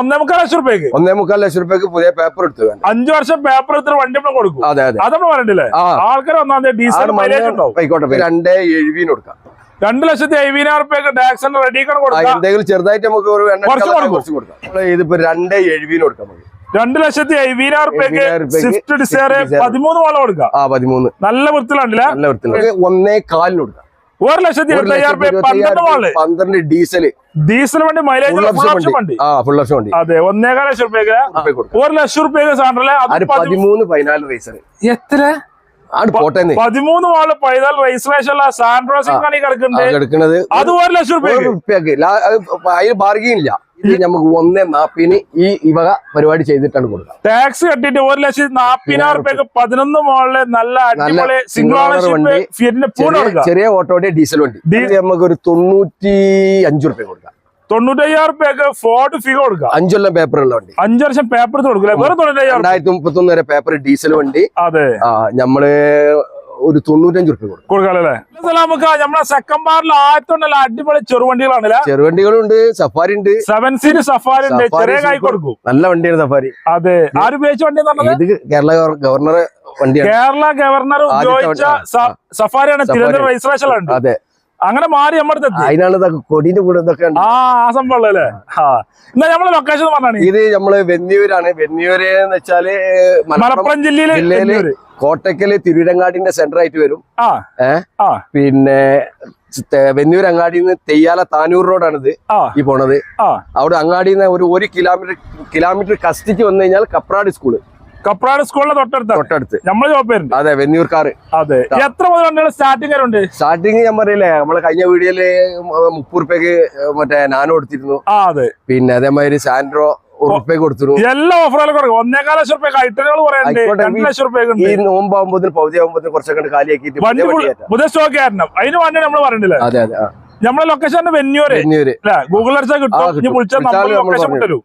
ഒന്നേ മുക്കാൽ ലക്ഷം റുപ്യക്ക് ഒന്നേ മുക്കാൽ ലക്ഷം റുപ്യക്ക് പുതിയ പേപ്പർ എടുത്തു അഞ്ചു വർഷം പേപ്പർ എടുത്ത് വണ്ടി നമ്മൾ കൊടുക്കും. അതെ അതെ. അത് നമ്മൾ പറഞ്ഞില്ലേ ആ ആൾക്കാർ ഒന്നാം തീയതി ഡീസൽ മൈലേജ് ഉണ്ടോ ഉണ്ടാവും. ആയിക്കോട്ടെ രണ്ടേ എഴുപതിന് കൊടുക്കാം. രണ്ട് ലക്ഷത്തി അയ്യായിരം റുപ്യക്ക് ടാക്സ് റെഡി എന്തെങ്കിലും ചെറുതായിട്ട് നമുക്ക് ഒരു കുറച്ച് കൊടുക്കും. ഇതിപ്പോ രണ്ടേ എഴുപതിന് കൊടുക്കാം നമുക്ക്. രണ്ട് ലക്ഷത്തി അയ്യായിരം റുപ്യക്ക് 70,000 റുപ്യക്ക് സ്വിഫ്റ്റ് ഡിസയർ പതിമൂന്ന് വളം കൊടുക്കാം. ആ പതിമൂന്ന്. നല്ല വൃത്തിയിലുണ്ടല്ലേ നല്ല വൃത്തിയുള്ള ഒന്നേ കാലിന് കൊടുക്കാം. ഒരു ലക്ഷത്തി ഇരുപത്തി അയ്യായിരം പന്ത്രണ്ട് ഡീസൽ പന്ത്രണ്ട് ഡീസൽ ഡീസൽ വണ്ടി മൈലേജ് വണ്ടി. ഫുൾ ഓപ്ഷൻ വണ്ടി. അതെ ഒന്നേകാല ലക്ഷം രൂപയ്ക്ക് ഒരു ലക്ഷം രൂപയ്ക്ക് അത് പതിമൂന്ന് പതിനാല് റേസർ എത്ര? പതിമൂന്ന് വാൾ പൈതാൽ രജിസ്ട്രേഷൻ കിടക്കുന്നത് എടുക്കുന്നത് അത് ഒരു ലക്ഷം റുപ്യക്ക്. ബാർഗിൻ ഇല്ല. ഇത് നമുക്ക് ഒന്നേ നാപ്പിന് ഈ ഇവക പരിപാടി ചെയ്തിട്ടാണ് കൊടുക്കുക. ടാക്സ് കട്ടിട്ട് ഒരു ലക്ഷത്തി നാപ്പതിനായിരം റുപ്യക്ക് പതിനൊന്ന് മോളിൽ നല്ല അടിപൊളി സിംഗിൾ ഓണർഷിപ്പ് വണ്ടി. ചെറിയ- ഓട്ടോയുടെ ഡീസൽ വണ്ടി നമുക്ക് ഒരു തൊണ്ണൂറ്റി അഞ്ചു റുപ്യ കൊടുക്കാം. തൊണ്ണൂറ്റയ്യായിരം രൂപയ്ക്ക് ഫോർഡ് ഫിഗ കൊടുക്കുക അഞ്ചൊല്ലം പേപ്പർ ഉള്ള വണ്ടി. അഞ്ചു വർഷം പേപ്പർ കൊടുക്കില്ല വെറും തൊണ്ണൂറ്റയ്യായിരം രണ്ടായിരത്തി മുപ്പത്തി ഒന്ന് വരെ പേപ്പർ ഡീസൽ വണ്ടി. അതെ. നമ്മൾ ഒരു തൊണ്ണൂറ്റഞ്ച് റുപ്യ കൊടുക്കും. കൊടുക്കാല്ലേ നമുക്ക് നമ്മളെ സെക്കൻഡ് പാറിൽ ആയിരത്തുണ്ടല്ല അടിപൊളി ചെറുവണ്ടികളാണല്ലേ ചെറുവണ്ടികളുണ്ട് സഫാരി ഉണ്ട്. സെവൻ സീറ്റ് സഫാരി ഉണ്ട്. ചെറിയ കൈ. കൊടുക്കും. നല്ല വണ്ടിയാണ് സഫാരി അതെ. ആര് ഉപയോഗിച്ച വണ്ടി ഇത് കേരള ഗവർണർ വണ്ടിയാണ്. കേരള ഗവർണർ ഉപയോഗിച്ച സഫാരിയാണ് സഫാരി. തിരുവനന്തപുരം രജിസ്ട്രേഷൻ ഉണ്ട് അതെ. അങ്ങനെ മാറി നമ്മുടെ അതിനാണ് കൊടിന്റെ കൂടെ ഇതൊക്കെ ആ ആ സംഭവം ആ. എന്നാ നമ്മളെ ലൊക്കേഷൻ പറഞ്ഞാണ് ഇത് നമ്മൾ വെന്നിയൂരാണ്. വെന്നിയൂര് എന്ന് വെച്ചാൽ മലപ്പുറം ജില്ലയിലെ. കോട്ടക്കൽ തിരുവിരങ്ങാടിന്റെ സെന്റർ ആയിട്ട് വരും പിന്നെ വെന്നൂർ അങ്ങാടിയിൽ നിന്ന് തെയ്യാല താനൂർ റോഡാണിത് ഈ പോണത്. അവിടെ അങ്ങാടിയിൽ നിന്ന് ഒരു ഒരു കിലോമീറ്റർ കിലോമീറ്റർ കസ്റ്റിക്ക് വന്നു കഴിഞ്ഞാൽ കപ്രാട് സ്കൂൾ. കപ്രാട് സ്കൂളിലെ തൊട്ടടുത്ത്? തൊട്ടടുത്ത്. നമ്മൾ ചോപ്പേരുണ്ട് അതെ വെന്നൂർക്കാർ അതെ. എത്ര മുതൽ വണ്ടികൾ സ്റ്റാർട്ടിംഗ് ഉണ്ട് സ്റ്റാർട്ടിങ് ഞാൻ പറയില്ലേ നമ്മളെ കഴിഞ്ഞ വീഡിയോയിൽ മുപ്പത് റുപ്യക്ക് മറ്റേ നാനോ കൊടുത്തിരുന്നു. ആ അതെ. പിന്നെ അതേമാതിരി സാൻഡ്രോ എല്ലാ ഓഫറുകളും ഒന്നേകാൽ ലക്ഷം റുപ്യ ഐറ്റനുകൾ പറയാനുണ്ട് ആയിക്കോട്ടെ, രണ്ട് ലക്ഷം റുപ്യ ഈ നോമ്പാകുമ്പോഴത്തേന് പകുതി ആകുമ്പോഴത്തേന് കുറച്ചൊക്കെ കാലിയാക്കിയിട്ട് വണ്ടി പുതിയ. സ്റ്റോക്ക് കാരണം അതിന് വേണ്ടി നമ്മൾ പറഞ്ഞില്ലേ? അതെ അതെ. നമ്മളെ ലൊക്കേഷൻ വെന്നിയൂര് ഗൂഗിൾ അടിച്ചാൽ കിട്ടും. വിളിച്ചാൽ നമ്മൾ ലൊക്കേഷൻ. വിട്ടു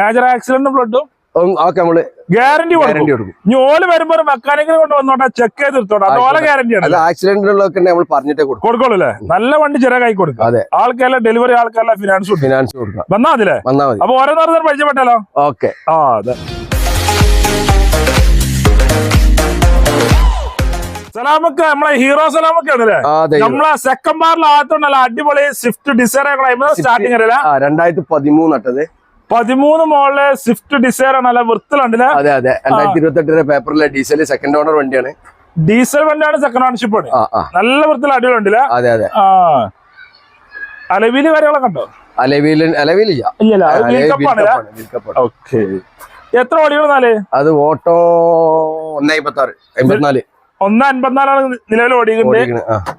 മേജർ ആക്സിഡന്റ് ഫ്ലഡും നമ്മൾ ഗ്യാരണ്ടി കൊടുക്കും. ഗ്യാരണ്ടി കൊടുക്കും. ഇനി ഓൽ വരുമ്പോ മെക്കാനിക്കൽ കൊണ്ട് വന്നോട്ടെ ചെക്ക് ചെയ്ത് എടുത്തോട്ടെ. അത് ഓല ആയിക്കോട്ടെ. ഗ്യാരണ്ടി അല്ല ആക്സിഡന്റുകളൊക്കെ നമ്മൾ പറഞ്ഞിട്ടേ കൊടുക്കും. കൊടുക്കുള്ളൂ അല്ലേ? നല്ല വണ്ടി ചെറിയ കൈ കൊടുക്കും. അതെ. ആൾക്കെല്ലാം ഡെലിവറി ആൾക്കെല്ലാം ഫിനാൻസ് ഫിനാൻസ് കൊടുക്കാം. വന്നാ അതില്ലേ വന്നാ മതി. അപ്പൊ ഓരോ നേരത്തെ പരിചയപ്പെട്ടല്ലോ? ഓക്കെ. ആ അതെ. സലാമൊക്കെ നമ്മളെ ഹീറോ സലാമൊക്കെ ആണല്ലേ നമ്മളെ സെക്കൻഡ് ബാറിൽ ആകത്തുണ്ടല്ലോ അടിപൊളി സ്വിഫ്റ്റ് ഡിസൈർ സ്റ്റാർട്ടിംഗ് രണ്ടായിരത്തി പതിമൂന്ന് ഇട്ടത് പതിമൂന്ന് മോളിലെ സ്വിഫ്റ്റ് ഡിസൈർ ആണല്ലോ വൃത്തിലുണ്ടല്ലേ അതെ അതെ. രണ്ടായിരത്തി പേപ്പറിലെ ഡീസൽ സെക്കൻഡ് ഓണർ വണ്ടിയാണ്. ഡീസൽ വണ്ടിയാണ് സെക്കൻഡ് ഓണർഷിപ്പ് ആണ് നല്ല വൃത്തിൽ അടിപൊളിയുണ്ടല്ലേ അതെ അതെ. ആ. അലവിൽ കാര്യങ്ങളൊക്കെ ഉണ്ടോ? അലവിൽ അലവിലില്ല. ഓക്കെ എത്ര ഓടികൾ നാല്? അത് ഓട്ടോ ഒന്ന് എൺപത്തിനാല് അമ്പത്തിനാല് ഒന്ന് അൻപത്തിനാലാണ് നിലവിൽ ഓടിയിട്ടുണ്ട്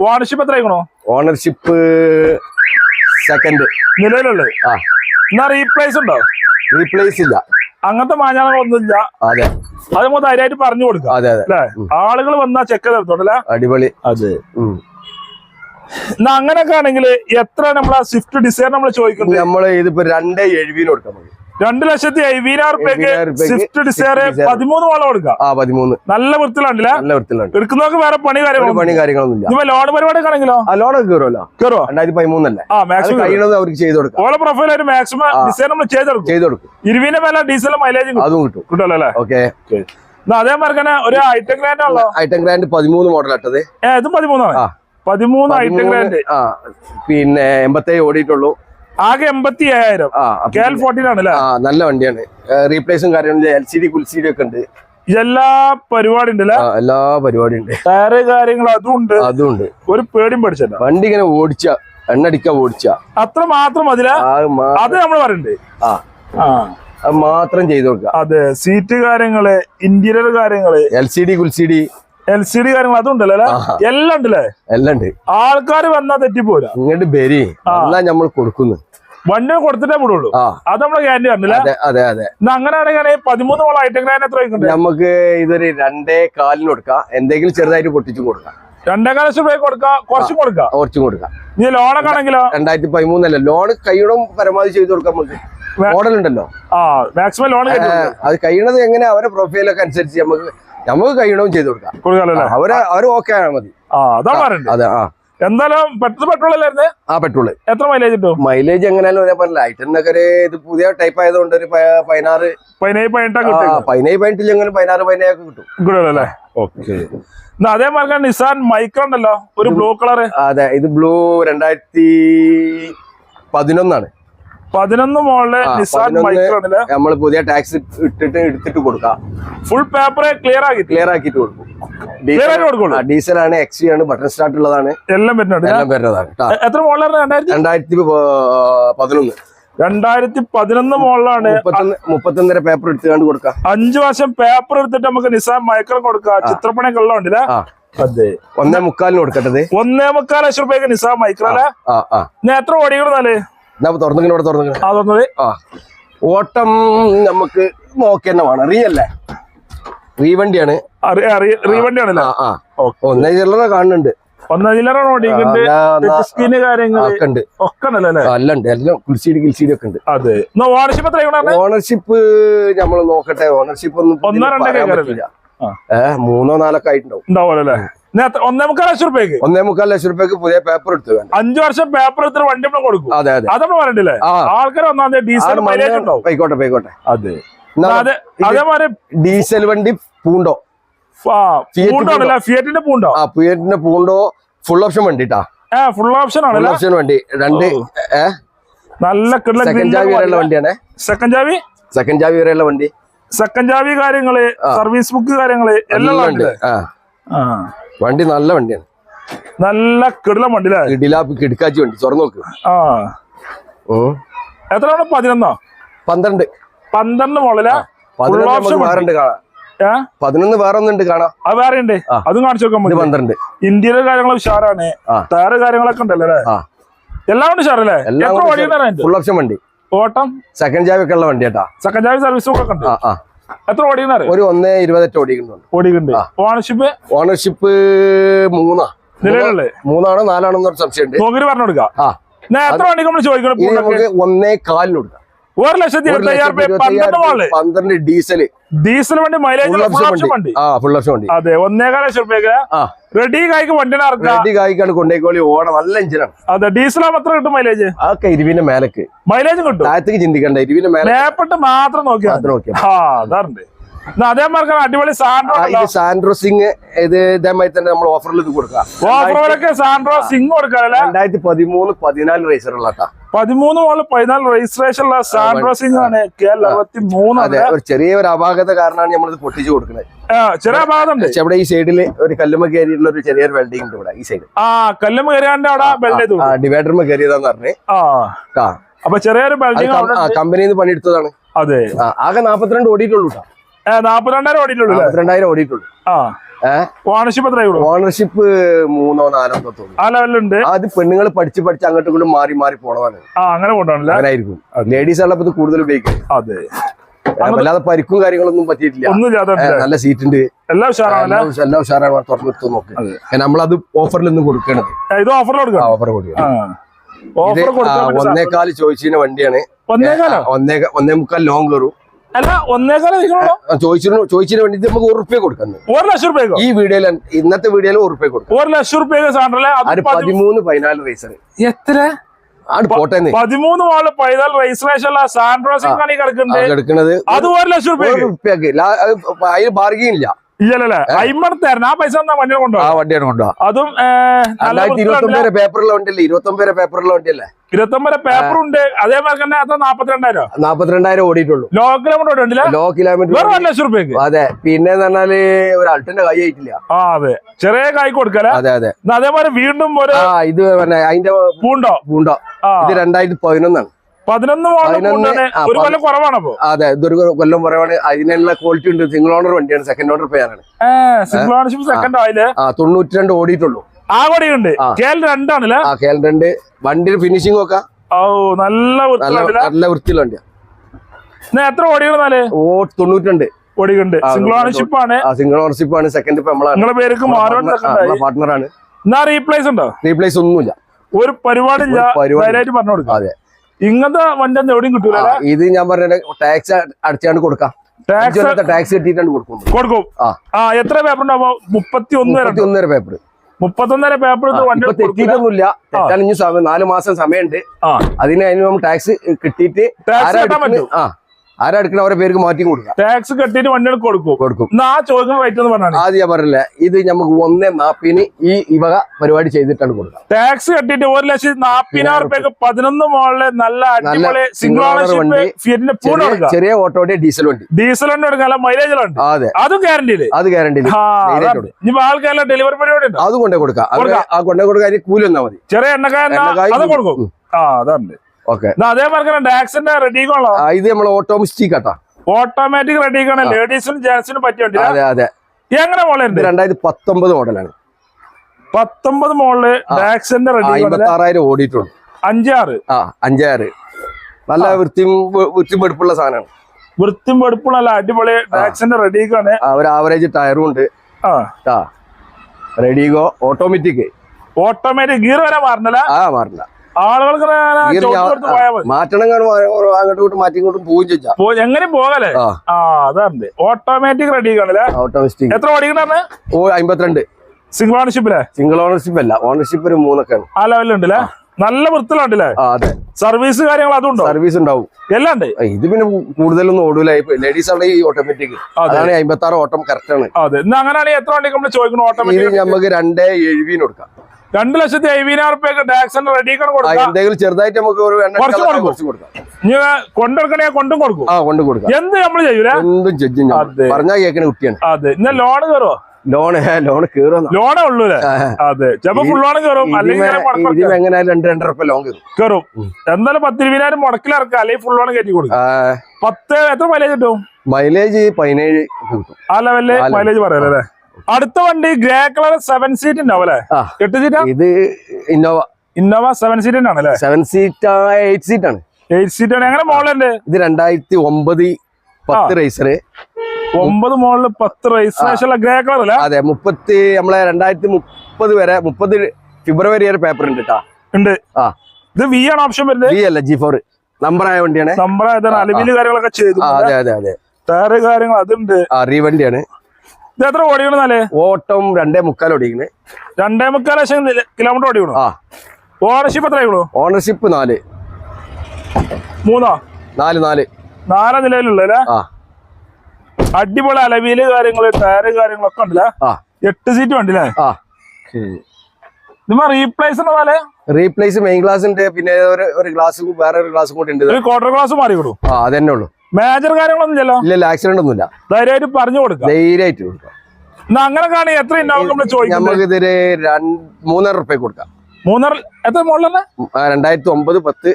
ഓണർഷിപ്പ് എത്ര ആയിക്കണോ ഓണർഷിപ്പ് സെക്കൻഡ് നിലവിലുള്ളത്. ആ. എന്നാ റീപ്ലേസ് ഉണ്ടോ? റീപ്ലേസ് ഇല്ല. അങ്ങനത്തെ മാഞ്ഞാളങ്ങളൊന്നുമില്ല. അതെ. അത് നമുക്ക് ധൈര്യമായിട്ട് പറഞ്ഞു കൊടുക്കാം. അതെ അതെ. അല്ലേ? ആളുകൾ വന്നാ ചെക്ക് തീർത്തോണ്ടല്ലേ അടിപൊളി. അതെ. എന്നാ അങ്ങനെയൊക്കെ ആണെങ്കിൽ എത്ര നമ്മളാ സ്വിഫ്റ്റ് ഡിസൈർ നമ്മൾ ചോദിക്കുന്നത്? നമ്മൾ ഇതിപ്പോ രണ്ടേ എഴുപതിന് കൊടുക്കാൻ മതി. രണ്ട് ലക്ഷത്തി അയ്യായിരം റുപ്യക്ക് സ്വിഫ്റ്റ് പതിമൂന്ന് വളം കൊടുക്കാം ആ പതിമൂന്ന്. നല്ല വൃത്തിയിലുണ്ടല്ലേ നല്ല വൃത്തിയിലുണ്ട്. എടുക്കുന്നവർക്ക് വേറെ പണി കാര്യങ്ങളും പണി കാര്യങ്ങളൊന്നും ഇല്ല ലോൺ പരിപാടി ആണെങ്കിലോ? ആ ലോണൊക്കെ കയറുമല്ലോ കയറോ രണ്ടായിരത്തി പതിമൂന്നല്ലേ ആ മാക്സിമം കഴിയണത് അവർക്ക് ചെയ്ത് കൊടുക്കാം. ഓളെ പ്രൊഫൈൽ ഒരു മാക്സിമം ഡിസൈൻ നമ്മൾ ചെയ്തെടുക്കും ചെയ്ത് കൊടുക്കും. ഇരുവിന്റെ മേലെ ഡീസൽ മൈലേജും അതും കിട്ടും. കിട്ടുമല്ലോ അല്ലേ? ഓക്കെ. അതേമാതിരി തന്നെ ഒരു ഐറ്റം ഗ്രാൻഡ് ആണല്ലോ. ഐറ്റം ഗ്രാൻഡ് പതിമൂന്ന് മോഡൽ ഇട്ടത് ഏ ഇതും പതിമൂന്നാണ്. പതിമൂന്ന് ഐറ്റം ഗ്രാൻഡ് ആ പിന്നെ എൺപത്തേഴ് ഓടിയിട്ടുള്ളൂ. ആകെ എൺപത്തി അപ്പൊ കെ എൽ ഫോർട്ടീൻ ആണ് അല്ലേ ആ നല്ല വണ്ടിയാണ്. റീപ്ലേസും കാര്യങ്ങളും എൽ സി ഡി കുൽ സി ഡി ഒക്കെ ഉണ്ട്. എല്ലാ പരിപാടി ഉണ്ട് അല്ലേ എല്ലാ പരിപാടി ഉണ്ട്. ടയറ് കാര്യങ്ങൾ അതും ഉണ്ട്. അതും ഉണ്ട്. ഒരു പേടിയും പഠിച്ചല്ല വണ്ടി ഇങ്ങനെ ഓടിച്ച എണ്ണടിക്ക ഓടിച്ച. അത്ര മാത്രം അതില അത് നമ്മൾ പറയണ്ടേ? ആ. അത് മാത്രം ചെയ്തു കൊടുക്കുക അതെ സീറ്റ് കാര്യങ്ങൾ ഇന്റീരിയർ കാര്യങ്ങൾ. എൽ സി ഡി കുൽ C D L C D കാര്യങ്ങൾ അതും ഉണ്ടല്ലോ. എല്ലാം ഉണ്ടല്ലേ? എല്ലാം ഉണ്ട്. ആൾക്കാർ വന്നാ തെറ്റിപ്പോരാ. ഇങ്ങോട്ട് ബരി നമ്മൾ കൊടുക്കുന്നു. വണ്ടി കൊടുത്തിട്ടേ വിടുള്ളൂ. അത് നമ്മളെ ഗ്യാരണ്ടി പറഞ്ഞില്ല? അതെ അതെ എന്നാ അങ്ങനെയാണെങ്കിൽ പതിമൂന്ന് മോളം ഐറ്റം എത്ര നമുക്ക് ഇതൊരു രണ്ടേ കാലിന് കൊടുക്കാം. എന്തെങ്കിലും ചെറുതായിട്ട് പൊട്ടിച്ചു കൊടുക്കാം. രണ്ടേകാല ലക്ഷം രൂപ കൊടുക്കാം കുറച്ചും കൊടുക്കാം? കുറച്ചും കൊടുക്കാം. ഇനി ലോണൊക്കെ ആണെങ്കിലോ? രണ്ടായിരത്തി പതിമൂന്നല്ല ലോൺ കൈയിടും പരമാവധി ചെയ്ത് കൊടുക്കാം നമുക്ക്. മോഡൽ ഉണ്ടല്ലോ. ആ മാക്സിമം ലോൺ അത് കഴിയണത് എങ്ങനെ അവരെ പ്രൊഫൈലൊക്കെ അനുസരിച്ച് നമുക്ക് നമുക്ക് കഴിയണവും ചെയ്ത് കൊടുക്കാം. കൊടുക്കാമല്ലോ അവർ അവർ ഓക്കെ ആയാൽ മതി. ആ അതാ ആ. എന്തായാലും പെട്രോൾ അല്ലായിരുന്നേ ആ പെട്രോൾ എത്ര മൈലേജ് കിട്ടും? മൈലേജ് എങ്ങനെയാലും ഒരേ പറഞ്ഞില്ല ഐറ്റനൊക്കെ ഒരു ഇത് പുതിയ ടൈപ്പ് ആയതുകൊണ്ട് ഒരു പതിനാറ്. പതിനേഴ് പതിനെട്ടാ ആ, കിട്ടും. പതിനേഴ് പതിനാറ് പതിനേഴൊക്കെ കിട്ടും. കിട്ടുമല്ലേ? ഓക്കെ അതേമാതിരി നിസാൻ മൈക്രോ ഉണ്ടല്ലോ? ഒരു ബ്ലൂ കളർ അതെ ഇത് ബ്ലൂ രണ്ടായിരത്തി പതിനൊന്നാണ്. പതിനൊന്ന് മോളിലെ നിസാൻ മൈക്രോണിൽ നമ്മൾ പുതിയ ടാക്സ് ഇട്ടിട്ട് എടുത്തിട്ട് കൊടുക്കാം. ഫുൾ പേപ്പർ ക്ലിയർ ആക്കി ക്ലിയർ ആക്കിട്ട് കൊടുക്കും? ഡീസൽ ആണ് എക്സി ആണ് ബട്ടൺ സ്റ്റാർട്ട് ഉള്ളതാണ്. എല്ലാം വരുന്നുണ്ട് എല്ലാം വരുന്നതാണ്. എത്ര മോളിലാണ് രണ്ടായിരത്തി? പതിനൊന്ന്. രണ്ടായിരത്തി പതിനൊന്ന് മോളിലാണ് മുപ്പത്തൊന്നര പേപ്പർ എടുത്തുകൊണ്ട് കൊടുക്കാം. അഞ്ചു വർഷം പേപ്പർ എടുത്തിട്ട് നമുക്ക് നിസാൻ മൈക്രോ കൊടുക്കാം. ആ. അതെ. ഒന്നേ മുക്കാലിന് കൊടുക്കട്ടത്. ഒന്നേ മുക്കാൽ ലക്ഷം രൂപയ്ക്ക് നിസാൻ മൈക്രോ അല്ലേ? ആ ആ ഞാൻ എത്ര ഓടിക്കണമെന്നാൽ തുറന്നിങ്ങനെ ഇവിടെ തുറന്നിങ്ങനെ ആ തുറന്നത്? ആ. ഓട്ടം നമുക്ക് നോക്കി തന്നെ വേണം റീ അല്ലേ റീ വണ്ടിയാണ് ആ ഒന്നേ ചില്ലറ കാണുന്നുണ്ട്. ഒന്നാം ഒക്കെ ഉണ്ട്. ഒക്കെ ഉണ്ടല്ലോ എല്ലാം ഉണ്ട്. എല്ലാം കുൽസീഡ് കിൽസീഡ് ഒക്കെ ഉണ്ട്. അതെ. ഓണർഷിപ്പ് നമ്മൾ ഓണർഷിപ്പ് നമ്മൾ നോക്കട്ടെ. ഓണർഷിപ്പ് ഒന്നും രണ്ടോ ആ. മൂന്നോ നാലൊക്കെ ആയിട്ടുണ്ടാവും. ഉണ്ടാവുമല്ലോ അല്ലേ? ഒന്നേ മുക്കാൽ ലക്ഷം രൂപയ്ക്ക് ഒന്നേ മുക്കാൽ ലക്ഷം രൂപയ്ക്ക് പുതിയ പേപ്പർ എടുത്തു വേണ്ട. അഞ്ചു വർഷം പേപ്പർ എടുത്തിട്ട് വണ്ടി നമ്മൾ കൊടുക്കും. അതെ അതെ. അതൊന്നും പറഞ്ഞില്ലേ. ആൾക്കാർ ഒന്നാം തീയതി ഡീസൽ പോയിക്കോട്ടെ പോയിക്കോട്ടെ. അതെ. അതെ അതേപോലെ ഡീസൽ വണ്ടി പൂണ്ടോ? പൂണ്ടോ ഫിയറ്റിന്റെ പൂണ്ടോ? ആ ഫിയറ്റിന്റെ പൂണ്ടോ? ഫുൾ ഓപ്ഷൻ വണ്ടിട്ടാ? ഫുൾ ഓപ്ഷൻ ആണ് ഓപ്ഷൻ വണ്ടി. രണ്ട് നല്ല സെക്കൻഡ് വരെയുള്ള വണ്ടിയാണ്. സെക്കൻഡ് ചാവി സെക്കൻഡ് ചാവി വരെയുള്ള വണ്ടി. സെക്കൻഡ് ചാവി കാര്യങ്ങൾ സർവീസ് ബുക്ക് കാര്യങ്ങൾ എല്ലാം ഉണ്ട്. ആ. വണ്ടി നല്ല വണ്ടിയാണ്. നല്ല കിടിലം വണ്ടി അല്ലേ കിടക്കാച്ചി വണ്ടി. തുറന്നു നോക്ക്. ആ. എത്ര എത്രയാണ് പതിനൊന്നോ? പന്ത്രണ്ട്. പന്ത്രണ്ട് മോളില ഫുൾ പതിനൊന്ന് വേറെ പതിനൊന്ന് ഒന്നുണ്ട് കാണാം. അത് വേറെ ഉണ്ട്. അതും കാണിച്ചു നോക്കാൻ പന്ത്രണ്ട്. ഇന്ത്യയിലെ കാര്യങ്ങൾ ഉഷാറാണ്. താര കാര്യങ്ങളൊക്കെ ഉണ്ടല്ലേ എല്ലാം ഉണ്ട് ഉഷാറല്ലേ? എല്ലാം ഫുൾ ഓപ്ഷൻ വണ്ടി. ഓട്ടം? സെക്കൻഡ് ചാവി ഒക്കെ ഉള്ള വണ്ടി കേട്ടാ സെക്കൻഡ് ചാവി സർവീസ് ഒക്കെ ഉണ്ട്. ആ ആ. എത്ര ഓടിയെന്നാറ് ഒരു ഒന്ന് ഇരുപതെട്ട് ഓടിക്കുന്നുണ്ട്. ഓടിക്കുന്നുണ്ട് ഓണർഷിപ്പ് ഓണർഷിപ്പ് മൂന്നാ. നിലവിലുള്ളത്? മൂന്നാണോ നാലാണോ സംശയമുണ്ട്. നോക്കി പറഞ്ഞു കൊടുക്കാം. നമ്മൾ ചോദിക്കണം ഒന്നേ കാലിന് കൊടുക്കാം. ഒരു ലക്ഷത്തി പന്ത്രണ്ട് ഡീസൽ ഡീസൽ വണ്ടി മൈലേജ് വണ്ടി. ആ ഫുൾ വണ്ടി. അതെ ഒന്നേകാല ലക്ഷം റെഡി കായ്ക്ക് വണ്ടി റെഡി കായ്ക്കാണ് കൊണ്ടേക്കോളി ഓണ നല്ല എഞ്ചിനാണ് അതെ ഡീസൽ ആകുമ്പോൾ എത്ര കിട്ടും മൈലേജ് അതൊക്കെ ഇരുവിന്റെ മേലക്ക്. മൈലേജ് കിട്ടും? താഴത്തേക്ക് ചിന്തിക്കണ്ട ഇരുവിന്റെ മേലെ മേപ്പെട്ട് മാത്രം നോക്കിയാൽ മാത്രം നോക്കിയാൽ ആ അതാറുണ്ട്. എന്നാ അതേമാർക്ക് അടിപൊളി സാൻഡ്രോ ഇത് സാൻഡ്രോ സിംഗ് ഇത് ഇതേമാതിരി തന്നെ നമ്മൾ ഓഫറിൽ ഇത് കൊടുക്കാം സാൻഡ്രോ സിംഗ് രണ്ടായിരത്തി പതിമൂന്ന് പതിനാല് റേസറുള്ള കേട്ടാ പതിമൂന്ന് മോൾ പതിനാല് രജിസ്ട്രേഷൻ ഉള്ള സാൻഡ്രോ സിംഗ് ആണ് കെ എൽ അറുപത്തി മൂന്ന് ഒരു ചെറിയ ഒരു അപാകത കാരണമാണ് നമ്മളിത് പൊട്ടിച്ചു കൊടുക്കുന്നത് ചെറിയ പക്ഷെ ഇവിടെ ഈ സൈഡിൽ ഒരു കല്ലുമ്മ കയറിയിട്ടുള്ള ഒരു ചെറിയൊരു വെൽഡിംഗ് ഉണ്ട് ഇവിടെ ഈ സൈഡ് ആ കല്ലും കയറിയാണ്ട് അവിടെ വെൽഡ് ചെയ്തു. ആ ഡിവൈഡർമ കയറിയതാന്ന് പറഞ്ഞേ. ആ അപ്പൊ ചെറിയൊരു വെൽഡിംഗ് അവിടെ കമ്പനിയിൽ നിന്ന് പണിയെടുത്തതാണ്. അതെ. ആകെ നാപ്പത്തിരണ്ട് ഓടിയിട്ടുള്ളൂ നാപ്പത്തിരണ്ടായിരം ഓടിയിട്ടുള്ളൂ നാപ്പത്തിരണ്ടായിരം ഓടിയിട്ടുള്ളൂ. ആ. ഓണർഷിപ്പ് എത്ര ഓണർഷിപ്പ് മൂന്നോ നാലോ തോന്നുന്നു. ആ ലെവലുണ്ട് അത് പെണ്ണുങ്ങൾ പഠിച്ച് പഠിച്ച് അങ്ങോട്ടും ഇങ്ങോട്ടും മാറി മാറി പോണതാണ്. അങ്ങനെ ആയിരിക്കും ലേഡീസ് ഉള്ളപ്പോ ഇത് കൂടുതൽ ഉപയോഗിക്കും അതെ. അല്ലാതെ പരിക്കും കാര്യങ്ങളൊന്നും പറ്റിയിട്ടില്ല. നല്ല സീറ്റ് ഉണ്ട് എല്ലാ ഉഷാറാണ് എല്ലാം ഉഷ- എല്ലാം ഉഷാറാണ് തുറന്നെടുത്ത് നോക്ക്. നമ്മളത് ഓഫറിൽ നിന്ന് കൊടുക്കണത്. ഇത് ഓഫറിൽ കൊടുക്കാം ഓഫർ കൊടുക്കണം. ഓഫർ ഒന്നേക്കാൽ ചോദിച്ചതിന് വണ്ടിയാണ്. ഒന്നേ ഒന്നേ മുക്കാൽ ലോങ് കയറും. അല്ല ഒന്നേകാലം ചോദിച്ചിരുന്നു ചോദിച്ചതിന് വേണ്ടി നമുക്ക് ഒരു റുപ്യ കൊടുക്കുന്നത് ഒരു ലക്ഷം രൂപയ്ക്കോ ഈ വീഡിയോയിൽ ഇന്നത്തെ വീഡിയോയിൽ ഒരു റുപ്യ കൊടുക്കും. ഒരു ലക്ഷം റുപ്യ അത് അത് പതി- പതിമൂന്ന് പതിനാല് റേസർ എത്ര? പതിമൂന്ന് വാൾ പൈതൽ രജിസ്ട്രേഷൻ ഉള്ള സാൻഡ്രോ സിംഗ് ആണ് ഈ കിടക്കുന്നത് കിടക്കുന്നത് അത് ഒരു ലക്ഷം റുപ്യക്ക് അതിൽ ബാർഗിങ് ഇല്ല. ഇല്ലല്ലേ തരണം ആ പൈസ കൊണ്ടുപോകാം. വണ്ടിയാണ് കൊണ്ടുപോകാം. അതും ഏ, നല്ല രണ്ടായിരത്തി ഇരുപത്തി പേപ്പറുള്ള വണ്ടിയല്ലേ? ഇരുപത്തൊമ്പത് വണ്ടിയല്ലേ? ഇരുപത്തൊമ്പത് പേപ്പർ ഉണ്ട്. അതേമാതിരി തന്നെ അത്ര നാപ്പത്തിരണ്ടായിരം. നാപ്പത്തിരണ്ടായിരം ഓടിയിട്ടുള്ളൂ. ലോ കിലോമീറ്റർ ഉണ്ടല്ലേ ലോ കിലോമീറ്റർ വേറെ ഒരു ലക്ഷം രൂപയ്ക്ക്. അതെ. പിന്നെ പറഞ്ഞാൽ ഒരു അൾട്ടിന്റെ കൈ ആയിട്ടില്ല. ആ അതെ. ചെറിയ കൈ കൊടുക്കല. അതെ അതെ. അതേപോലെ വീണ്ടും ഒരു ഇത് പിന്നെ അതിന്റെ പൂണ്ടോ? പൂണ്ടോ? ഇത് രണ്ടായിരത്തി പതിനൊന്നാണ്. പതിനൊന്ന് ഒരു കൊല്ലം കുറവാണപ്പോ അതെ ഇതൊരു കൊല്ലം കുറവാണ്. അതിനുള്ള ക്വാളിറ്റി ഉണ്ട്. സിംഗിൾ ഓണർ വണ്ടിയാണ്. സെക്കൻഡ് ഓണർ പേരാണ് സിംഗിൾ ഓണർഷിപ്പ് സെക്കൻഡ് ആയില്ലേ? തൊണ്ണൂറ്റി രണ്ട് ഓടിയിട്ടുള്ളൂ. ആ കൊടിയുണ്ട്. ആ. കെ എൽ രണ്ടാണല്ലേ? ആ കേരളണ്ട് വണ്ടിയുടെ ഫിനിഷിംഗ് ഒക്കെ. ഓ നല്ല നല്ല വൃത്തിയുള്ള വണ്ടിയാ. എത്ര ഓടികളെന്നാൽ ഓ തൊണ്ണൂറ്റി രണ്ട് ഓടിയുണ്ട് ആ, സിംഗിൾ ഓണർഷിപ്പ് ആണ്. സിംഗിൾ ഓണർഷിപ്പ് ആണ്. സെക്കൻഡ് നിങ്ങളെ പേർക്ക് പാർട്ട്ണർ ആണ്. എന്നാ റീപ്ലേസ് ഉണ്ടോ? റീപ്ലേസ് ഒന്നുമില്ല. ഒരു പരിപാടി- ധൈര്യമായിട്ട് പറഞ്ഞു കൊടുക്കാം. അതെ. ഇങ്ങനത്തെ വണ്ടി ഒന്നും എവിടെയും കിട്ടൂല ഇത് ഞാൻ പറഞ്ഞ ടാക്സ് അടച്ചാണ്ട് കൊടുക്കാം. ടാക്സ് ടാക്സ് കെട്ടിയിട്ടാണ് കൊടുക്കുന്നത് കൊടുക്കും. ആ. എത്ര പേപ്പർ ഉണ്ടാവും? മുപ്പത്തി ഒന്ന് പേപ്പർ മുപ്പത്തൊന്നര പേപ്പർ. തെറ്റിയിട്ടൊന്നുമില്ല തെറ്റാൻ ഇനി നാല് മാസം സമയമുണ്ട്. അതിന് അതിന് ടാക്സ് കിട്ടിയിട്ട് ആ. ആരാ എടുക്കുന്ന അവരെ പേർക്ക് മാറ്റി കൊടുക്കാം. ടാക്സ് കെട്ടിട്ട് വണ്ടി കൊടുക്കും. കൊടുക്കും. എന്നാ ആ ചോദിക്കുന്ന റേറ്റ് എന്ന് പറഞ്ഞാണ്. ആദ്യം ഞാൻ പറഞ്ഞില്ല ഇത് നമുക്ക് ഒന്നേ നാപ്പിന് ഈ ഇവക പരിപാടി ചെയ്തിട്ടാണ് കൊടുക്കുക. ടാക്സ് കെട്ടിട്ട് ഒരു ലക്ഷത്തി നാപ്പതിനായിരം റുപ്യക്ക് പതിനൊന്ന് മോളിൽ നല്ല അടിപൊളി സിംഗിൾ വണ്ടി. ചെറിയ- ഓട്ടോയുടെ ഡീസൽ വണ്ടി ഡീസൽ വണ്ടി. ആ, അതെ. അതും ഗ്യാരണ്ടിയിൽ അത് ഗ്യാരണ്ടി ആ അതാണ്. ഡെലിവറി പരിപാടി അതുകൊണ്ടേ അത് കൊണ്ടേ കൊടുക്കാം. കൊണ്ടേ കൊടുക്കാൻ കൂലി വന്നാൽ മതി. ചെറിയ എണ്ണക്കായ് അത് കൊടുക്കും. ആ അതാണ് ഓക്കെ. അതേപോലെ ഇത് നമ്മൾ ഓട്ടോമിസ്റ്റിക് ആട്ടാ. ഓട്ടോമാറ്റിക് റെഡിക്കാണ് ലേഡീസിനും ജെന്റ്സിനും പറ്റിയ വണ്ടി അതെ അതെ. എങ്ങനെ ഇത് മോളുണ്ട് രണ്ടായിരത്തി പത്തൊമ്പത് മോഡലാണ് പത്തൊമ്പത് ഓടിയിട്ടുണ്ട്. അഞ്ചാറ്. ആ അഞ്ചാറ്. നല്ല വൃത്തിയും വൃത്തിയും വെടുപ്പുള്ള സാധനമാണ്. വൃത്തിയും വെടുപ്പുള്ള അടിപൊളി ടാക്സിന്റെ റെഡിക്കാണ് ആ, ഒരു ആവറേജ് ടയറും ഉണ്ട്. ആ. റെഡിഗോ ഓട്ടോമാറ്റിക് ഓട്ടോമാറ്റിക് ഗിയർ വരെ മാറുന്നില്ല. ആ മാറില്ല മാറ്റണം കാണും അങ്ങോട്ടും ഇങ്ങോട്ടും മാറ്റി ഇങ്ങോട്ടും ആ. അതാണ് ഓട്ടോമാറ്റിക് റെഡിക്കാണല്ലേ ഓട്ടോമാറ്റിക് എത്ര ഓടിക്കണേ ഓ അമ്പത്തിരണ്ട്. സിംഗിൾ ഓണർഷിപ്പിലെ സിംഗിൾ ഓണർഷിപ്പ് അല്ല. ഓണർഷിപ്പ് ഒരു മൂന്നൊക്കെയാണ്. ആ ലെവലുണ്ടല്ലേ നല്ല വൃത്തിലുണ്ടല്ലേ അതെ. സർവീസ് കാര്യങ്ങൾ അതുണ്ടോ? സർവീസ് ഉണ്ടാവും. എല്ലാം ഉണ്ട്. ഇത് പിന്നെ കൂടുതലൊന്നും ഓടൂല. ലേഡീസ് ആണ് ഈ ഓട്ടോമാറ്റിക് അതെ. അതാണ് അമ്പത്തി ആറ് ഓട്ടം കറക്റ്റ് ആണ്. അതെ. അങ്ങനെയാണെങ്കിൽ എത്ര വണ്ടി നമ്മൾ ചോദിക്കണം? ഓട്ടോമാറ്റിക് നമുക്ക് രണ്ടേ എഴുപതിന് കൊടുക്കാം. രണ്ട് ലക്ഷത്തി അയ്യായിരം റുപ്യക്ക് ടാക്സ് റെഡി ആ, കൊടുക്കാം ചെറുതായിട്ട് നമുക്ക് ഒരു കുറച്ച് കൊടുക്കും. ഇനി കൊണ്ടെടുക്കണേ കൊണ്ടും കൊടുക്കും. ആ കൊണ്ടും കൊടുക്കും. എന്ത് നമ്മൾ ചെയ്യൂല? എന്തും ജഡ്ജും അതെ. പറഞ്ഞാൽ കേൾക്കണ കുട്ടിയാണ്. അതെ. ഇന്ന ലോൺ കയറോ ലോണ് ലോണ് കേറും ലോണേ ഉള്ളൂല്ലേ അതെ. ചിലപ്പോ ഫുൾ ലോണ് കേറും. അല്ലെങ്കിൽ എങ്ങനെയാലും രണ്ട് രണ്ടര ഉറുപ്പ ലോൺ കയറും കയറും എന്തായാലും പത്തിരുപതിനായിരം മുടക്കിലിറക്കുക മുടക്കിലിറക്കാം അല്ലെങ്കിൽ ഫുൾ ലോൺ കയറ്റി കൊടുക്കും പത്ത് എത്ര മൈലേജ് കിട്ടും? മൈലേജ് പതിനേഴ് ആ ലെവലിൽ മൈലേജ് പറയാലേ അടുത്ത വണ്ടി ഗ്രേ കളർ സെവൻ സീറ്റ് ഉണ്ടാവും അല്ലേ? എട്ട് സീറ്റാ ഇത് ഇന്നോവ ഇന്നോവ സെവൻ സീറ്റ് ആണ് അല്ലേ? സെവൻ സീറ്റ് എയ്റ്റ് സീറ്റ് ആണ്. എയ്റ്റ് സീറ്റ് ആണ്. എങ്ങനെ മോളുണ്ട് ഇത് രണ്ടായിരത്തി ഒമ്പത് പത്ത് റേസർ ഒമ്പത് മോളിൽ പത്ത് രജിസ്ട്രേഷൻ ഗ്രേ കളർ അല്ലേ? അതെ മുപ്പത്തി നമ്മളെ രണ്ടായിരത്തി മുപ്പത് വരെ മുപ്പത് ഫെബ്രുവരി വരെ പേപ്പർ ഉണ്ട് കേട്ടാ ഉണ്ട്. ആ. ഇത് വി ആണ് ഓപ്ഷൻ വരുന്നത്? വി അല്ല ജി ഫോർ നമ്പർ ആയ വണ്ടിയാണ്. നമ്പർ ആയതാണ് അലുമിനിയം കാര്യങ്ങളൊക്കെ ചെയ്തു. അതെ അതെ അതെ. ടയർ കാര്യങ്ങൾ അതുണ്ട്. ആ റീ വണ്ടിയാണ്. എത്ര ഓടിക്കണെന്നാലേ ഓട്ടം രണ്ടേ മുക്കാൽ ഓടിക്കണ്. രണ്ടേ മുക്കാൽ ലക്ഷം കിലോമീറ്റർ ഓടിക്കണു? ആ. ഓണർഷിപ്പ് എത്ര ആയിക്കണു ഓണർഷിപ്പ് നാല്. മൂന്നോ? നാല് നാല്. നാലാ നിലയിലുള്ള അടിപൊളി അലവിയിൽ കാര്യങ്ങൾ ടയറ് കാര്യങ്ങളൊക്കെ ഉണ്ടല്ലേ? ആ. എട്ട് സീറ്റ് ഉണ്ടല്ലേ റീപ്ലേസ് റീപ്ലേസ് മെയിൻ ഗ്ലാസ് ഉണ്ട്. പിന്നെ ഒരു ഗ്ലാസ് വേറെ ഒരു ഗ്ലാസ് കൂടി ഉണ്ട് ക്വാർട്ടർ ഗ്ലാസ് മാറിക്കണു ആ അതന്നെ ഉള്ളൂ. മേജർ കാര്യങ്ങളൊന്നും ഇല്ലല്ലോ ഇല്ല ആക്സിഡന്റ് ഒന്നുമില്ല. ധൈര്യമായിട്ട് പറഞ്ഞു കൊടുക്കാം. ധൈര്യമായിട്ട് കൊടുക്കാം. എന്നാ അങ്ങനെ കാണി എത്ര ഉണ്ടാവും നമ്മൾ ചോദിക്കുന്നത്? നമുക്ക് ഇതൊരു മൂന്നര റുപ്യ കൊടുക്കാം. മൂന്നര എത്ര മോളിലെ രണ്ടായിരത്തി ഒമ്പത് പത്ത്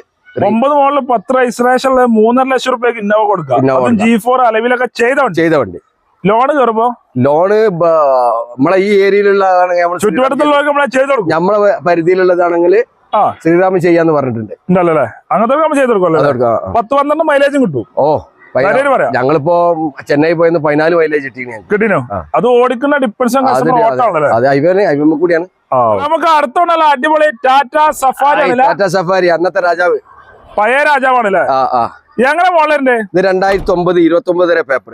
ഒമ്പത് മോളിൽ പത്ത് രജിസ്ട്രേഷൻ മൂന്നര ലക്ഷം റുപ്യക്ക് ഇന്നോവ കൊടുക്കാം ഇന്നോവ ജി ഫോർ അലവിലൊക്കെ ചെയ്ത വണ്ടി? ചെയ്ത വണ്ടി. ലോൺ കയറുമ്പോ ലോണ് നമ്മളെ ഈ ഏരിയയിലുള്ളതാണെങ്കിൽ ചുറ്റുവട്ടത്തുള്ളവർക്ക് നമ്മളെ ചെയ്ത് കൊടുക്കും. നമ്മളെ പരിധിയിലുള്ളതാണെങ്കിൽ ആ. ശ്രീരാമൻ ചെയ്യാന്ന് പറഞ്ഞിട്ടുണ്ട്. ഉണ്ടല്ലേ? അങ്ങനത്തെ നമ്മൾ ചെയ്ത് കൊടുക്കുമല്ലോ പത്ത് പന്ത്രണ്ട് മൈലേജും കിട്ടും. ഓ ഞങ്ങളിപ്പോ ചെന്നൈ പോയെന്ന് പതിനാല് മൈലേജ് കിട്ടി കിട്ടിനോ ആ. അത് ഓടിക്കുന്ന ഡിപ്പൻസ് കൂടിയാണ്. നമുക്ക് അടുത്തോണ്ടല്ല അടിപൊളി ടാറ്റ സഫാരി ടാറ്റ സഫാരി അന്നത്തെ രാജാവ്. പഴയ രാജാവാണല്ലേ? എങ്ങനെ മോളറിന്റെ ഇത് രണ്ടായിരത്തി ഒമ്പത് ഇരുപത്തി ഒമ്പത് വരെ പേപ്പർ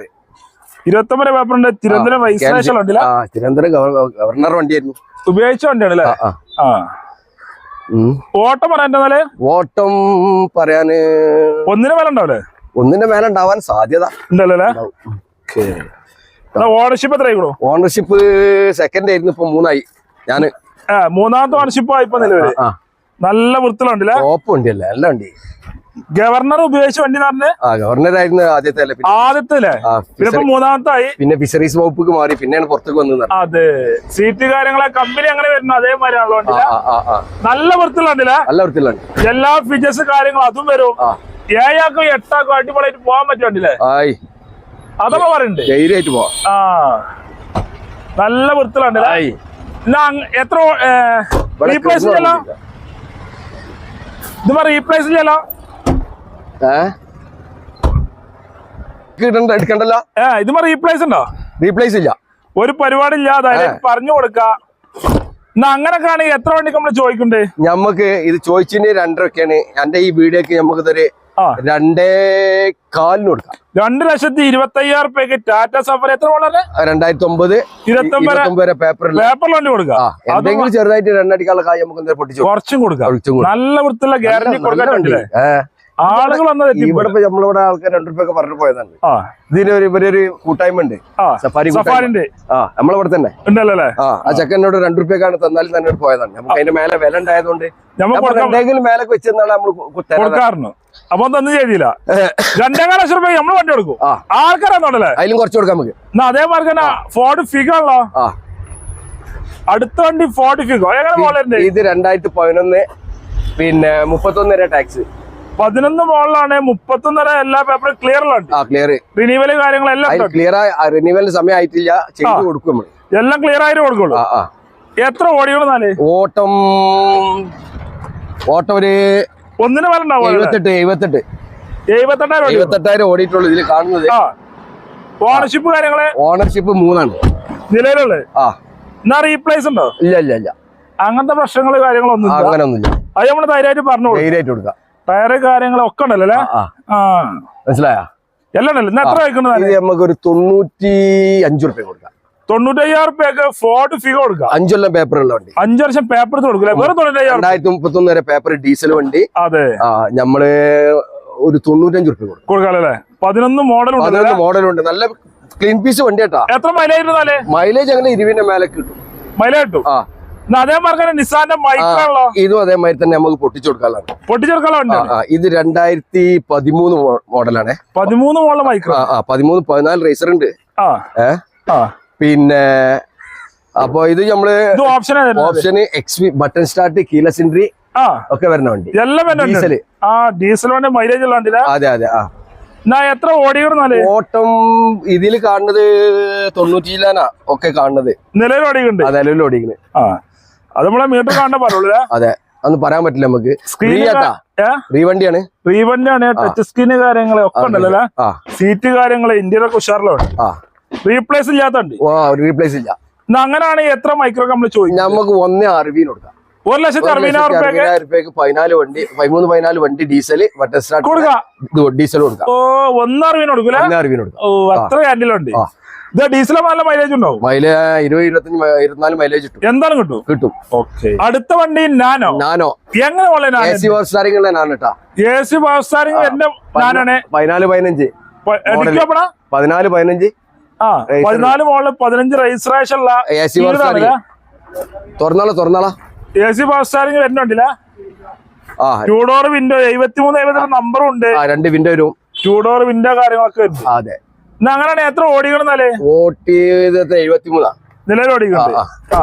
ഇരുപത്തൊമ്പത് പേപ്പർ ഉണ്ട്. തിരുവനന്തപുരം തിരുവനന്തപുരം ഗവ- ഗവർണർ വണ്ടിയായിരുന്നു. ഉപയോഗിച്ച വണ്ടിയാണല്ലേ? ആ. ഓട്ടം പറയാൻ ഓട്ടം പറയാന് ഒന്നിന് മേലെ ഉണ്ടാവില്ലേ? ഒന്നിന്റെ മേലെ ഉണ്ടാവാൻ സാധ്യത ഉണ്ടല്ലേ ഓണർഷിപ്പ് എത്ര ആയിക്കണോ ഓണർഷിപ്പ് സെക്കൻഡ് ആയിരുന്നു ഇപ്പൊ മൂന്നായി. ഞാൻ. മൂന്നാമത്തെ ഓണർഷിപ്പ് ആയിപ്പോ നിലവിൽ. നല്ല വൃത്തിലുണ്ടല്ലേ ടോപ്പ് എല്ലാം ഉണ്ട് ഗവർണർ ഉപയോഗിച്ച വണ്ടി പറഞ്ഞ് ഗവർണർ ആയിരുന്നു ആദ്യത്തെ ആദ്യത്തെ പിന്നെ മൂന്നാമത്തെ ആയി പിന്നെ ഫിഷറീസ് വകുപ്പ് മാറി പിന്നെയാണ് പുറത്തേക്ക് വന്നത് അതെ. സീറ്റ് കാര്യങ്ങളെ കമ്പനി അങ്ങനെ വരുന്നു അതേമാതിരിയാണല്ലോ നല്ല വൃത്തിലുണ്ടല്ലേ നല്ല വൃത്തിയുള്ള എല്ലാ ഫീച്ചേഴ്സ് കാര്യങ്ങളും അതും വരും. ഏഴാക്കും എട്ടാക്കും അടിപൊളിയായിട്ട് പോകാൻ വണ്ടിയില്ലേ ആയി. അതൊക്കെ പറയണ്ടേ? ധൈര്യമായിട്ട് പോവാം. ആ. നല്ല വൃത്തിയുള്ള എന്നാ എത്ര റീപ്ലേസ് ചെയ്യലോ ഇതിപ്പോ റീപ്ലേസ് ചെയ്യലോ എടുക്കണ്ടല്ലോ? ഏ ഇത് റീപ്ലേസ് ഉണ്ടോ? റീപ്ലേസ് ഇല്ല. ഒരു പരിപാടി ഇല്ല അതായത് പറഞ്ഞു കൊടുക്ക. അങ്ങനെ ആണെങ്കിൽ എത്ര വണ്ടി നമ്മൾ ചോദിക്കണ്ടേ? ഞമ്മക്ക് ഇത് ചോദിച്ചതിന് രണ്ടരൊക്കെയാണ്. എന്റെ ഈ വീഡിയോക്ക് നമുക്ക് ഇതൊരു രണ്ടേ കാലിന് കൊടുക്കാം. രണ്ട് ലക്ഷത്തി ഇരുപത്തി അയ്യായിരം റുപ്യക്ക് ടാറ്റ സഫർ എത്ര വളരെ രണ്ടായിരത്തി ഒമ്പത് ഇരുപത്തി ഒമ്പത് ഇരുപത്തി പേപ്പറിൽ പേപ്പറിൽ വണ്ടി കൊടുക്കുക ആ എന്തെങ്കിലും ചെറുതായിട്ട് രണ്ടടിക്കാനുള്ള കായ് നമുക്ക് പൊട്ടിച്ചു കൊടുക്കാം. കുറച്ചും കൊടുക്കാം. നല്ല വൃത്തിയുള്ള ഗ്യാരണ്ടി കൊടുക്കാൻ കൊടുക്കാൻ ആളുകൾ ഇവിടെ നമ്മളിവിടെ ആൾക്കാർ രണ്ടു രൂപയൊക്കെ പറഞ്ഞു പോയതാണ്. ഇതിനൊരു ഇവരൊരു കൂട്ടായ്മ ഉണ്ട് സഫാരി സഫാരിന്റെ ആ നമ്മളിവിടെ തന്നെ. ഉണ്ടല്ലേ? ആ ആ ചെക്കനോട് രണ്ടു രൂപയ്ക്കാണ് തന്നാലും തന്നെ പോയതാണ്. നമുക്ക് അതിന്റെ മേലെ വില ഉണ്ടായതുകൊണ്ട് എന്തെങ്കിലും മേലെ വെച്ചെന്നാണ് നമ്മൾ അപ്പൊ ഒന്നും ചെയ്തില്ല. രണ്ടേകാല ലക്ഷം രൂപ നമ്മൾ വണ്ടി കൊടുക്കും. ആ. ആൾക്കാരാന്നോണ്ടല്ലേ അതിലും കുറച്ച് കൊടുക്കാം നമുക്ക്. എന്നാ അതേമാതിരി തന്നെ ഫോർഡ് ഫിഗോ ഉള്ളോ അടുത്ത വണ്ടി ഫോർഡ് ഫിഗോ എങ്ങനെ മോളുണ്ട് ഇത് രണ്ടായിരത്തി പതിനൊന്ന് പിന്നെ മുപ്പത്തൊന്ന് വരെ ടാക്സ് പതിനൊന്ന് മോളിലാണ് മുപ്പത്തൊന്നര എല്ലാ പേപ്പറും ക്ലിയറിലുണ്ട് ക്ലിയർ റിനീവൽ കാര്യങ്ങളെല്ലാം. ക്ലിയർ റിന്യൂവലിന് സമയം ആയിട്ടില്ല ചെയ്ത് കൊടുക്കും എല്ലാം ക്ലിയർ ആയിട്ട് കൊടുക്കുള്ളൂ. എത്ര ഓടിയോളാൽ ഓട്ടം ഓട്ടം ഒരു ഒന്നിന് എഴുപത്തെട്ട് എഴുപത്തെട്ട്. എഴുപത്തെട്ടായിരം ഓടി എഴുപത്തെട്ടായിരം ഓടിയിട്ടുള്ളൂ ഇതിൽ കാണുന്നത്. ഓണർഷിപ്പ് കാര്യങ്ങൾ? ഓണർഷിപ്പ് മൂന്നാണ്. നിലവിലുള്ളത്? ആ. എന്നാ റീപ്ലേസ് ഉണ്ടോ? ഇല്ല ഇല്ല ഇല്ല. അങ്ങനത്തെ പ്രശ്നങ്ങൾ കാര്യങ്ങളൊന്നും അങ്ങനെ ഒന്നുമില്ല അത് നമ്മൾ ധൈര്യമായിട്ട് പറഞ്ഞു ധൈര്യമായിട്ട് കൊടുക്കാം. ടയറ് കാര്യങ്ങളൊക്കെ ഉണ്ടല്ലോ അല്ലേ? ആ മനസ്സിലായ? എല്ലാം ഉണ്ടല്ലോ. ഇന്ന് എത്ര വയ്ക്കുന്നത് ഇത് നമുക്ക് ഒരു തൊണ്ണൂറ്റി അഞ്ചു റുപ്യ കൊടുക്കാം. തൊണ്ണൂറ്റയ്യായിരം റുപ്യക്ക് ഫോർഡ് ഫിഗോ കൊടുക്കാം. അഞ്ചൊല്ലം പേപ്പർ ഉള്ള വണ്ടി. അഞ്ചു വർഷം പേപ്പർ കൊടുക്കില്ല വെറും തൊണ്ണൂറ്റയ്യായിരം രണ്ടായിരത്തി മുപ്പത്തൊന്ന് വരെ പേപ്പർ ഡീസൽ വണ്ടി. അതെ. ആ നമ്മൾ ഒരു തൊണ്ണൂറ്റഞ്ച് റുപ്യ കൊടുക്കും. കൊടുക്കാല്ലേ പതിനൊന്ന് മോഡൽ ഉണ്ട് പതിനൊന്ന് മോഡലുണ്ട് നല്ല ക്ലീൻ പീസ് വണ്ടി കേട്ടാ. എത്ര മൈലേജ് മൈലേജ് അങ്ങനെ ഇരുവിന്റെ മേലെ കിട്ടും. മൈലേജ് കിട്ടും ആ. ഇതും അതേമാതിരി തന്നെ നമുക്ക് പൊട്ടിച്ചു കൊടുക്കാനാണ് പൊട്ടിച്ചു ആ ഇത് രണ്ടായിരത്തി പതിമൂന്ന് മോഡലാണ്. പതിമൂന്ന് മോഡൽ മൈക്രോ ആ പതിമൂന്ന് പതിനാല് റേസർ ഉണ്ട്. പിന്നെ അപ്പൊ ഇത് നമ്മൾ ഓപ്ഷൻ ഓപ്ഷന് എക്സ് ബട്ടൺ സ്റ്റാർട്ട് കീല ആ. ഒക്കെ വരുന്ന വണ്ടി. എല്ലാം ആ ഡീസൽ വണ്ടി മൈലേജ് ഉള്ള വണ്ടിയില്ല അതെ അതെ ആ. എത്ര ഓടിക്കണമെന്നാൽ ഓട്ടം ഇതിൽ കാണുന്നത് തൊണ്ണൂറ്റിയിലാനാ ഒക്കെ കാണുന്നത്. നിലവിൽ ഓടിക്കുന്നുണ്ട് നിലവിൽ ഓടിക്കുന്നത് ആ. അത് നമ്മളെ മീറ്റർ കാണാൻ പറയുള്ളൂ അതെ. അന്ന് പറയാൻ പറ്റില്ല നമുക്ക്. റീവണ്ടിയാണ് റീവണ്ടിയാണ് ടച്ച് സ്ക്രീന് കാര്യങ്ങൾ ഒക്കെ ഉണ്ടല്ലോ സീറ്റ് കാര്യങ്ങൾ ഇന്ത്യയിലൊക്കെ ഉഷാറിലുണ്ട്. റീപ്ലേസ് ഇല്ലാത്തണ്ട് റീപ്ലേസ് ഇല്ല. എന്നാ അങ്ങനെയാണെങ്കിൽ എത്ര മൈക്രോ നമ്മൾ ചോദിക്കും? നമുക്ക് ഒന്നേ അറുപീന് കൊടുക്കാം. ഒരു ലക്ഷത്തി അറുപതിനായിരം റുപ്യക്ക് പതിനാല് വണ്ടി പതിമൂന്ന് പതിനാല് വണ്ടി ഡീസൽ ഡീസൽ കൊടുക്കാം. ഓ ഒന്നറിവിന് കൊടുക്കില്ല ഒന്നറിവിന് കൊടുക്കാം. ഓ അത്ര ക്യാൻഡിലുണ്ട്. ഇത് ഡീസൽ നല്ല മൈലേജ് ഉണ്ടാവും ഇരുപത് ഇരുപത്തഞ്ച് ഇരുപത്തിനാല് മൈലേജ് കിട്ടും. എന്തായാലും കിട്ടും? കിട്ടും. ഓക്കെ. അടുത്ത വണ്ടി നാനോ? നാനോ. എങ്ങനെ പവർ ഉള്ള നാനോ? കേട്ടാ എ സി വ്യവസായം എന്റെ നാനാണ് പതിനാല് പതിനഞ്ച്. പതിനാല് പതിനഞ്ച്. ആ. പതിനാല് മോളിൽ പതിനഞ്ച് രജിസ്ട്രേഷൻ ഉള്ള എ സി പവർ സ്റ്റാറിംഗ് തുറന്നാളോ തുറന്നാളോ. എ സി വ്യവസായം വരുന്നുണ്ടല്ല ആ ടൂ ഡോർ വിൻഡോ എഴുപത്തിമൂന്ന് എഴുപത്തിരണ്ട് നമ്പറും ഉണ്ട്. രണ്ട് വിൻഡോ വരും. ടൂ ഡോർ വിൻഡോ കാര്യങ്ങളൊക്കെ വരും അതെ. അങ്ങനെയാണെങ്കിൽ എത്ര ഓടിക്കണമെന്നാലേ ഓട്ടി എഴുപത്തിമൂന്നാ? നിലവിൽ ഓടിക്കുന്നുണ്ട് ആ,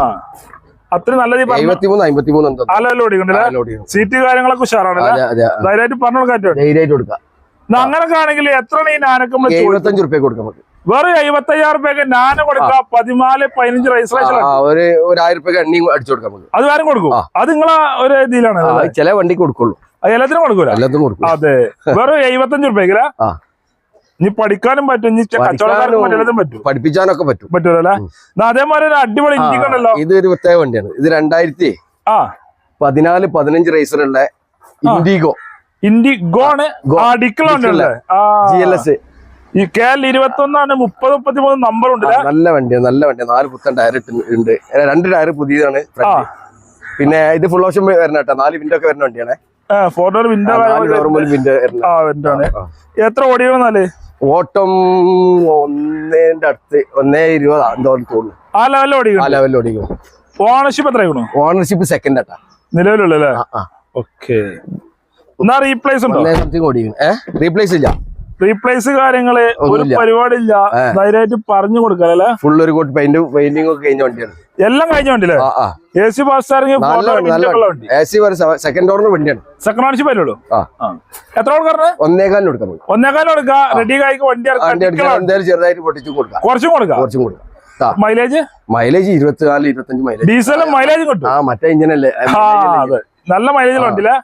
അത്ര നല്ല രീതി പറഞ്ഞു എഴുപത്തി മൂന്ന് അമ്പത്തി മൂന്ന് എന്തോ ആലെല്ലാം ഓടിക്കുന്നുണ്ടല്ലേ സീറ്റ് കാര്യങ്ങളൊക്കെ ഉഷാറാണ് അതെ അതെ ധൈര്യമായിട്ട് പറഞ്ഞു കൊടുക്കാൻ ധൈര്യമായിട്ട് കൊടുക്കാം. അങ്ങനൊക്കെ ആണെങ്കിൽ എത്ര ഈ നാനൊക്കെ നമ്മൾ ചോദിക്കും എഴുപത്തഞ്ച് റുപ്യ കൊടുക്കാം വെറും എഴുപത്തി അയ്യായിരം റുപ്യക്ക് നാന കൊടുക്കാം പതിനാല് പതിനഞ്ച് രജിസ്ട്രേഷൻ ഒരു റുപ്യ അടിച്ചു കൊടുക്കാം അത് ആരും കൊടുക്കും? അത് നിങ്ങളെ ഒരു ഇതിലാണ്. ചില വണ്ടിക്ക് കൊടുക്കുള്ളൂ. എല്ലാത്തിനും കൊടുക്കൂല? എല്ലാത്തിനും കൊടുക്കും. അതെ. വെറും എഴുപത്തഞ്ച് റുപ്യക്കില്ല ഇനി പഠിക്കാനും പറ്റും ഇനി കച്ചവടക്കാർക്കും പറ്റും. പറ്റും. പഠിപ്പിച്ചാനൊക്കെ പറ്റും പറ്റൂലേ അതേമാതിരി ഒരു അടിപൊളി ഉണ്ടല്ലോ ഇത് ഒരു പ്രത്യേക വണ്ടിയാണ്. ഇത് രണ്ടായിരത്തി ആ. പതിനാല് പതിനഞ്ച് റേസറുള്ള ഇൻഡിഗോ ഇൻഡിഗോ ആണ് ജി എൽ എസ് ഈ കെ എൽ ഇരുപത്തി ഒന്നാണ് മുപ്പത് മുപ്പത്തി മൂന്ന് നമ്പർ ഉണ്ട് നല്ല വണ്ടിയാണ് നല്ല വണ്ടിയാണ് നാല് പുത്തൻ ടയർ ഉണ്ട്. രണ്ട് ടയർ പുതിയതാണ് പിന്നെ ഇത് ഫുൾ ഓപ്ഷൻ വരണ കേട്ടോ. നാല് വിൻഡോ ഒക്കെ വരുന്ന വണ്ടിയാണ്. ഫോർ ഡോർ വിൻഡോ വിൻഡോ ആ വിൻഡോണ് എത്ര ഓടിക്കണമെന്നാൽ ഓട്ടം ഒന്നേന്റെ അടുത്ത് ഒന്നേ ഇരുപതാ എന്തോ തോന്നുന്നു. ആ ലെവലിൽ ആ ലെവലിൽ ഓടിക്കും ഓണർഷിപ്പ് എത്ര ഓണർഷിപ്പ് സെക്കൻഡ് ആട്ടാ. ആ. ഓക്കെ എന്നാ റീപ്ലേസ് ഉണ്ടോ? ഓടിക്കും ഏഹ് റീപ്ലേസ് ഇല്ല. റീപ്ലേസ് കാര്യങ്ങൾ ഒരു. പരിപാടിയില്ല. ധൈര്യമായിട്ട് പറഞ്ഞു കൊടുക്കാല്ലേ ഫുൾ ഒരു കോട്ട് പെയിന്റ് പെയിന്റിംഗ് ഒക്കെ കഴിഞ്ഞ വണ്ടിയാണ്. എല്ലാം കഴിഞ്ഞ വണ്ടിയില്ലേ A C C second order വണ്ടിയാണ്. സെക്കൻഡ് ഓണർഷിപ്പ് വരുള്ളൂ. എത്ര കൊടുക്കാറ് ഒന്നേകാലിന് കൊടുക്കാം ഒന്നേകാലിന് ഒന്നേക്കാലം കൊടുക്ക റെഡി കായ്ക്ക് വണ്ടി ചെറുതായിട്ട് പൊട്ടിച്ചു കൊടുക്കാം. കുറച്ചും കൊടുക്കാം. കുറച്ചും കൊടുക്കാം. മൈലേജ് മൈലേജ് ഇരുപത്തിനാല് ഇരുപത്തഞ്ച് മൈലേജ് ഡീസലും മൈലേജ് കിട്ടും. ആ മറ്റേ ഇഞ്ചിനല്ലേ നല്ല മൈലേജ് ഉണ്ടല്ലേ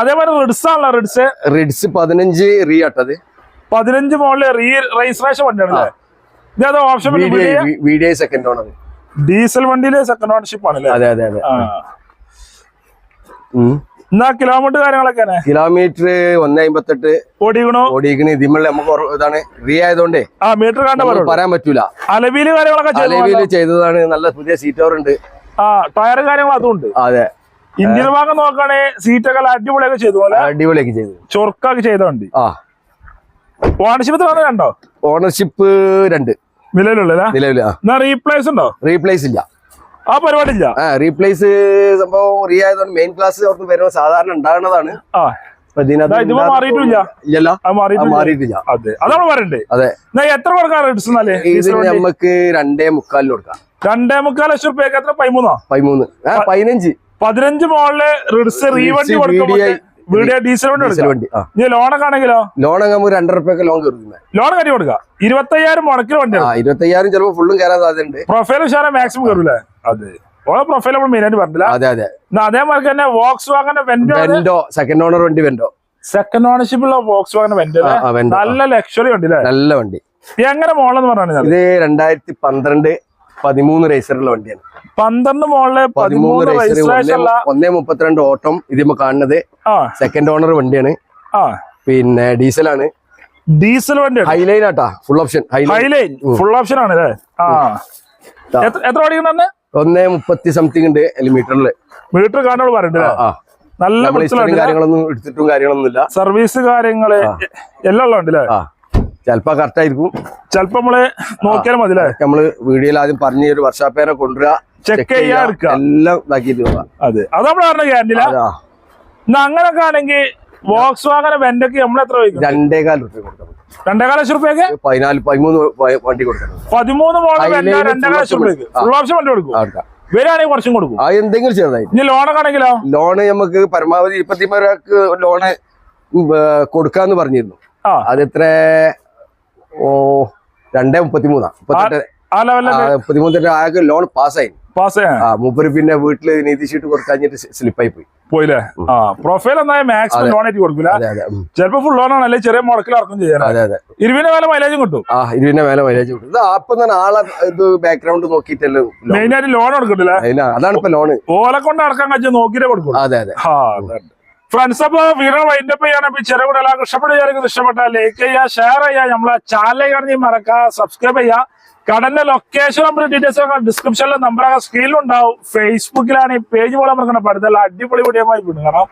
അതേപോലെ റിഡ്സ് ആണല്ലോ റിഡ്സ് റിഡ്സ് പതിനഞ്ച് റീ ആട്ടത് പതിനഞ്ച് മോഡൽ റീ രജിസ്ട്രേഷൻ വണ്ടിയാണല്ലേ ഇതേതോ ഓപ്ഷൻ സെക്കൻഡ് ഓണർ ഡീസൽ വണ്ടിയിലെ സെക്കൻഡ് ഓണർഷിപ്പ് ആണല്ലേ അതെ അതെ അതെ. ആ. ഉം. എന്നാ കിലോമീറ്റർ കാര്യങ്ങളൊക്കെ കിലോമീറ്റർ ഒന്ന് അമ്പത്തെട്ട്. ഓടിക്കണോ? ഓടിക്കണ. ഇതിമ്മൾ നമുക്ക് ഇതാണ് റീ ആയതുകൊണ്ട് ആ മീറ്റർ കണ്ട പറയാൻ പറ്റൂല. അലവിൽ കാര്യങ്ങളൊക്കെ ചെയ്തു ചെയ്തതാണ്. നല്ല പുതിയ സീറ്റ് ഓവർ ഉണ്ട്. ആ ടയർ കാര്യങ്ങൾ അതും ഉണ്ട്. അതെ. ഇന്ത്യൻ ഭാഗം നോക്കുകയാണെങ്കിൽ സീറ്റൊക്കെ അടിപൊളിയൊക്കെ ചെയ്തു അടിപൊളിയൊക്കെ ചെയ്തു. ചൊറുക്കൊക്കെ ചെയ്തോണ്ട് ആ. ഓണർഷിപ്പ് രണ്ടോ? ഓണർഷിപ്പ് രണ്ട്. നിലവിലുള്ളതാ നിലവിൽ റീപ്ലേസ് ഉണ്ടോ? റീപ്ലേസ് ഇല്ല. ആ പരിപാടി ഇല്ല? റീപ്ലേസ് സംഭവം റീ ആയതുകൊണ്ട് മെയിൻ ക്ലാസ് അവർക്ക് വരുമ്പോൾ സാധാരണ ഉണ്ടാകുന്നതാണ്. എത്ര നമുക്ക് രണ്ടേ മുക്കാലിന് കൊടുക്കാം. രണ്ടേ മുക്കാൽ ലക്ഷം റുപ്യക്ക് എത്ര? പതിമൂന്നോ? പതിമൂന്ന്. ആ പതിനഞ്ച്. പതിനഞ്ച് മോളിൽ റിഡ്സ് റീവണ്ടി VDI കൊടുക്കുമ്പോൾ ഡീസൽ വണ്ടി ഇനി ലോണൊക്കെ ആണെങ്കിലോ? ലോൺ നമുക്ക് രണ്ടര ലോൺ കയറുന്നത് ലോൺ കയറ്റി കൊടുക്കാം. ഇരുപത്തയ്യായിരം മുടക്കിൽ വണ്ടി ഇരുപത്തയ്യായിരം ചിലപ്പോൾ ഫുള്ളും കയറാൻ സാധ്യതയുണ്ട്. പ്രൊഫൈൽ ഉഷാറ മാക്സിമം കയറൂലേ അതെ. ഓളെ പ്രൊഫൈൽ നമ്മൾ മെയിൻ ആയിട്ട് പറഞ്ഞില്ല അതെ അതെ. എന്നാ അതേമാതിരി തന്നെ വോക്സ് വാഗന്റെ വെന്റോ വെൻഡോ സെക്കൻഡ് ഓണർ വണ്ടി വെൻഡോ സെക്കൻഡ് ഓണർഷിപ്പ് ഉള്ള വോക്സ് വെൻഡോ. നല്ല ലക്ഷറി വണ്ടി നല്ല വണ്ടി. എങ്ങനെ മോളെന്ന് പറഞ്ഞു ഇത് രണ്ടായിരത്തി പന്ത്രണ്ട് പതിമൂന്ന് റേസറുള്ള വണ്ടിയാണ്. പന്ത്രണ്ട് മോളിൽ പതിമൂന്ന് റേസർ ഒന്നേ മുപ്പത്തിരണ്ട് ഓട്ടം ഇതിമ്മ കാണുന്നത് സെക്കൻഡ് ഓണർ വണ്ടിയാണ്. ആ. പിന്നെ ആണ്. ഡീസൽ വണ്ടി ഹൈലൈൻ ആട്ടാ full option highline full option ആണ്. എത്ര- ഓടിക്കുന്ന ഓടിക്കണ ഒന്നേ മുപ്പത്തി സംതിങ് ഉണ്ട് മീറ്ററിൽ മീറ്റർ കാണുമ്പോൾ പറയുന്നുണ്ട് നല്ല കാര്യങ്ങളൊന്നും എടുത്തിട്ടും കാര്യങ്ങളൊന്നും ഇല്ല സർവീസ് കാര്യങ്ങൾ എല്ലാം ഉള്ളത് അല്ലേ ആ ചിലപ്പോ കറക്റ്റ് ആയിരിക്കും. ചിലപ്പോ നമ്മൾ നോക്കിയാലും മതി നമ്മൾ വീഡിയോയിൽ ആദ്യം പറഞ്ഞ ഒരു വർഷാപ്പേരെ കൊണ്ടുവരിക ചെക്ക് ചെയ്യാ, എല്ലാം ഇതാക്കിയിട്ട്. അതെ. അത് നമ്മൾ പറഞ്ഞ എന്നാ അങ്ങനൊക്കെ ആണെങ്കിൽ വോക്സ് വാഗന വെന്റക്ക് നമ്മൾ എത്ര രണ്ടേകാൽ റുപ്യ കൊടുക്കണം. രണ്ടേകാല ലക്ഷം റുപ്യക്ക്? പതിനാല് പതിമൂന്ന് വണ്ടി കൊടുക്കണം. പതിമൂന്ന് മോഡൽ രണ്ടേകാല ലക്ഷം റുപ്യക്ക്. ഫുൾ ഓപ്ഷൻ വണ്ടി കൊടുക്കും. ആ, കുറച്ചും കൊടുക്കും. ആ എന്തെങ്കിലും ചെറുതായിട്ട്. ഇനി ലോണൊക്കെ ആണെങ്കിലോ? ലോണ് നമുക്ക് പരമാവധി ഇരുപത്തിമൂന്ന് ലോണ് കൊടുക്കാന്ന് പറഞ്ഞിരുന്നു. അത് എത്ര ഓ രണ്ടേ മുപ്പത്തി മൂന്നാ മുപ്പത്തെട്ട് ആ ലെവലിലൊക്കെ മുപ്പത്തിമൂന്നിന്റെ ആകെ ലോൺ പാസ്സായി. ആ മൂപ്പര് പിന്നെ വീട്ടിൽ നീതി ഷീറ്റ് കൊടുക്കാഞ്ഞിട്ട് സ്ലിപ്പായി പോയി. പോയില്ലേ? ആ പ്രൊഫൈൽ എന്നായ മാക്സിമം ലോൺ ആയിട്ട് കൊടുക്കില്ല ചിലപ്പോ ഫുൾ ലോൺ ആണല്ലേ ചെറിയ മുടക്കിൽ ഇറക്കും അതെ ഇരുവിന്റെ മേലെ മൈലേജും കിട്ടും. ആ ഇരുവിന്റെ മേലെ മൈലേജ് കിട്ടും. ഇത് ആപ്പം തന്നെ ആളെ ഇത് ബാക്ക്ഗ്രൗണ്ട് നോക്കിയിട്ടല്ലേ. മെയിൻ ആയിട്ട് ലോൺ കൊടുക്കട്ടില്ല അതാണ് ഇപ്പൊ ലോൺ ഓലെ കൊണ്ട് അടക്കാൻ കഴിച്ചാൽ നോക്കിയിട്ടേ കൊടുക്കും അതെ അതെ. ഫ്രണ്ട്സ് അപ്പൊ വീഡിയോ വൈൻഡപ്പ് ചെയ്യണം. ചെറിയ കൂടെ എല്ലാവർക്കും ഇഷ്ടപ്പെട്ട വിചാരിക്കുന്നത് ഇഷ്ടപ്പെട്ട ലൈക്ക് ചെയ്യുക ഷെയർ ചെയ്യുക നമ്മളെ ചാനൽ കാണി മറക്കുക സബ്സ്ക്രൈബ് ചെയ്യുക. കടന്റെ ലൊക്കേഷൻ നമ്പർ ഡീറ്റെയിൽസ് ഒക്കെ ഡിസ്ക്രിപ്ഷനിലെ നമ്പറൊക്കെ സ്ക്രീനിലുണ്ടാവും ഫേസ്ബുക്കിലാണ് ഈ പേജ് പോലെ നമുക്ക് പഠിത്തല്ല അടിപൊളി വീഡിയോ ആയി കാരണം